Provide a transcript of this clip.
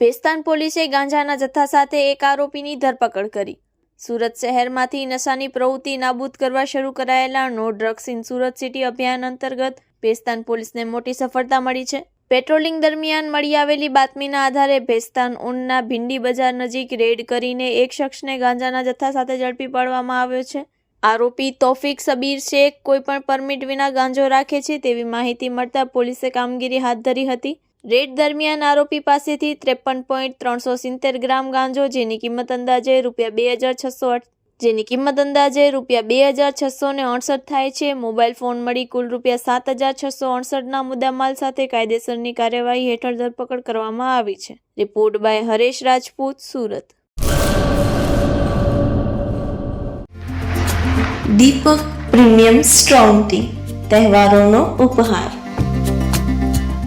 ભેસ્તાન પોલીસે ગાંજાના જથ્થા સાથે એક આરોપીની ધરપકડ કરી. સુરત શહેરમાંથી નશાની પ્રવૃત્તિ નાબૂદ કરવા શરૂ કરાયેલા no drugs in Surat city અભિયાન અંતર્ગત ભેસ્તાન પોલીસને મોટી સફળતા મળી છે. પેટ્રોલિંગ દરમિયાન મળી આવેલી બાતમીના આધારે ભેસ્તાન ઊનના ભીંડી બજાર નજીક રેડ કરીને એક શખ્સને ગાંજાના જથ્થા સાથે ઝડપી પાડવામાં આવ્યો છે. આરોપી તોફિક સબીર શેખ કોઈપણ પરમિટ વિના ગાંજો રાખે છે તેવી માહિતી મળતા પોલીસે કામગીરી હાથ ધરી હતી. રેડ દરમિયાન આરોપી પાસેથી ત્રેપન પોઈન્ટ ત્રણસો સિત્તેર ગ્રામ ગાંજો, જેની કિંમત અંદાજે રૂપિયા બે હજાર છસો જેની કિંમત અંદાજે રૂપિયા બે હજાર છસો ને અડસઠ થાય છે. મોબાઈલ ફોન મળી કુલ રૂપિયા સાત હજાર છસો અડસઠના મુદ્દામાલ સાથે કાયદેસરની કાર્યવાહી હેઠળ ધરપકડ કરવામાં આવી છે. Report by Haresh Rajput, Surat. Deepak premium strong tea તહેવારોનો Uphaar.